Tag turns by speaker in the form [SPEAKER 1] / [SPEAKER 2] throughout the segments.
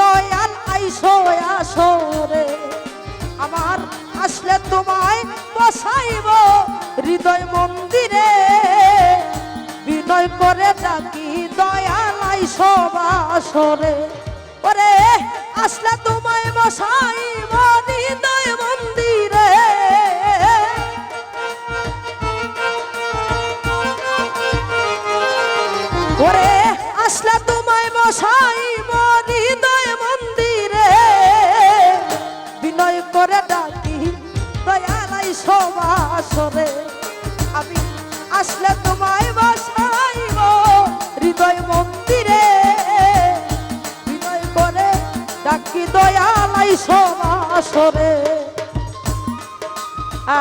[SPEAKER 1] দয়াল আইসো আসরে আমার আসলে তোমায় বসাইব হৃদয় মন্দিরে। বিনয় করে ডাকি দয়াল আইসো বাসরে ওরে, আসলে তোমায় বসাইব। করে ডাকি, দয়ালাই সবাসরে আমি আসলে তোমায় বসাইব হৃদয় মন্দিরে। হৃদয় করে ডাকি, দয়ালাই সবাসরে আ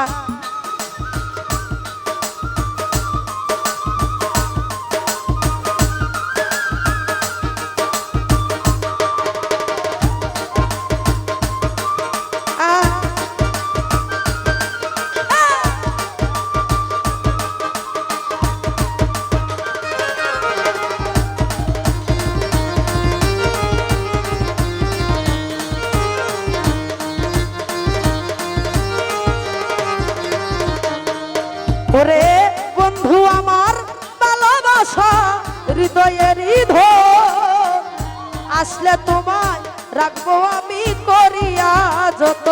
[SPEAKER 1] হৃদয়ের আসলে তোমায় রাখব আমি করিয়া যত।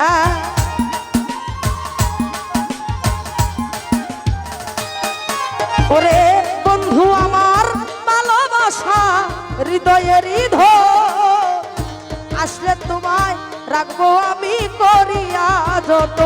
[SPEAKER 1] আহ, ওরে বন্ধু আমার ভালোবাসা হৃদয়ের আসলে তোমায় রাখব আমি করিয়া যত।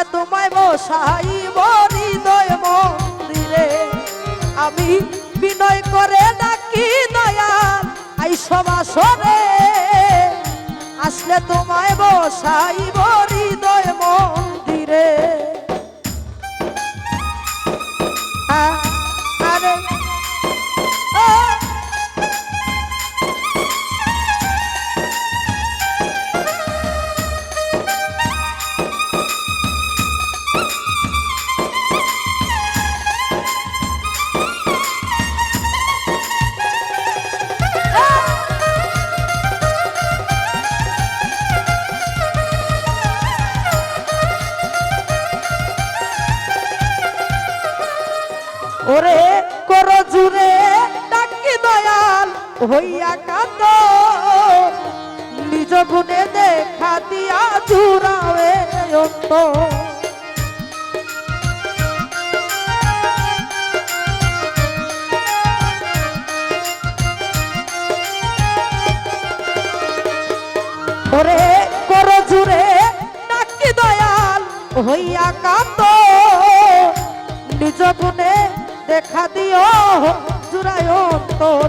[SPEAKER 1] আসলে তোমায় বসাইব হৃদয় মন্দিরে। আমি বিনয় করে ডাকি দয়াল আই সবাসরে আসলে তোমায় বসাইব হৃদয় মন্দিরে। আ- হইয়া কান্দ নিজ গুণে দেখা দিয়া জুড়াবে অন্ত। ওরে কর জুড়ে ডাকি হইয়া কান্দ নিজ গুণে দেখা দিও, জুড়ায় অন্তর।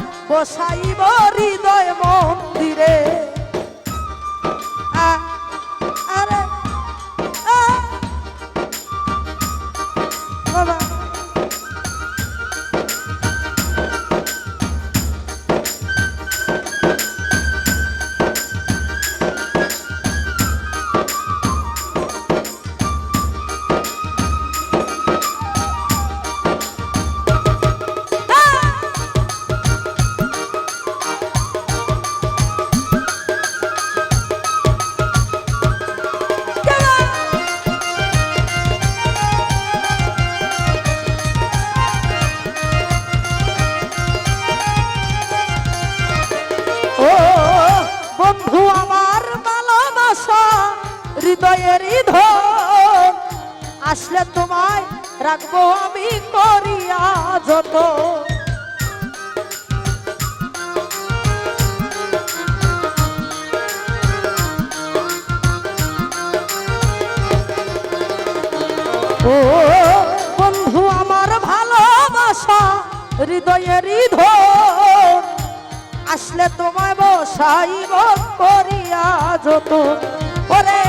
[SPEAKER 1] বসাইব হৃদয় মন্দিরে। রাখব আমি করিয়া যত। ও বন্ধু, আমার ভালোবাসা হৃদয়েরই ধন আসলে তোমায় বসাইব করিয়া যত। ওরে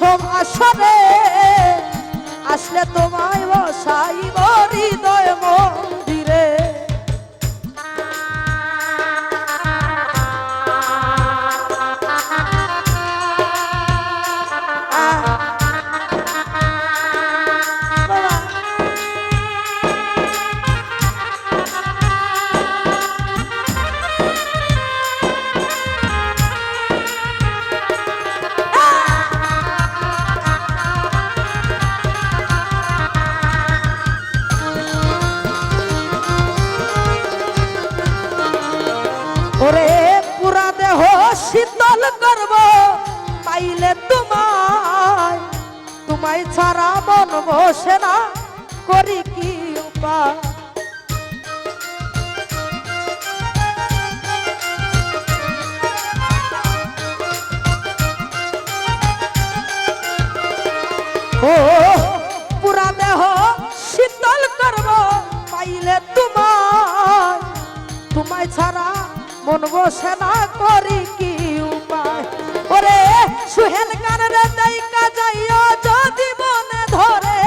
[SPEAKER 1] আইসম আসরে আসলে তোমায় বসাইব। ওরে পুরা দেহ শীতল করব পাইলে তোমায় তোমায় ছাড়া মন বসে না, করি কি উপায়? ও, পুরা দেহ শীতল করব পাইলে তোমায় তোমায় ছাড়া মন বসে না করি কি উপায়? ওরে সুহেল কানের দাইকা যাইও যদি মনে ধরে।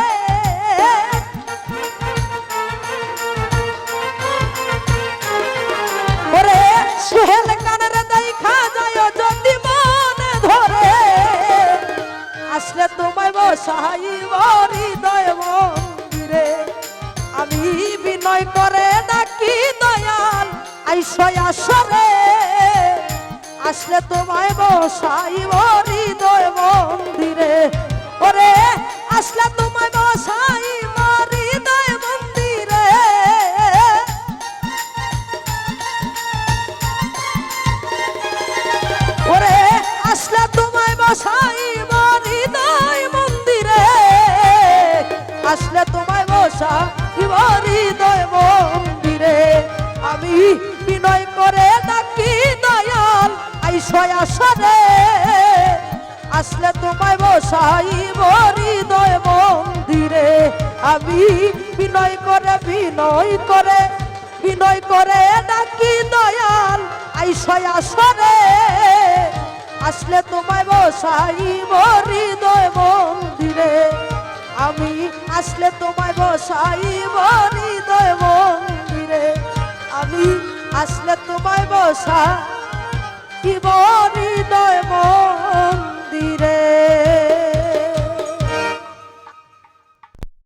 [SPEAKER 1] আইসয় আসরে? আসলে তোমায় বসাই হৃদয় মন্দিরে। ওরে, আসলে তোমায় বসাই হৃদয় মন্দিরে। ওরে, আসলে তোমায় বসাই হৃদয় মন্দিরে। আসলে তোমায় বসা হৃদয় মন্দিরে। আমি করে ডাকি দয়াল? আই আইসয় আসরে আসলে তোমায় বসাই হৃদয় মন্দিরে। আমি বিনয় করে বিনয় করে বিনয় করে ডাকি দয়াল? আই আইসয় আসরে আসলে তোমায় বসাই হৃদয় মন্দিরে। আমি আসলে তোমায় বসাই আসলে তোমায় বসা কি বনি দয় মন্দিরে।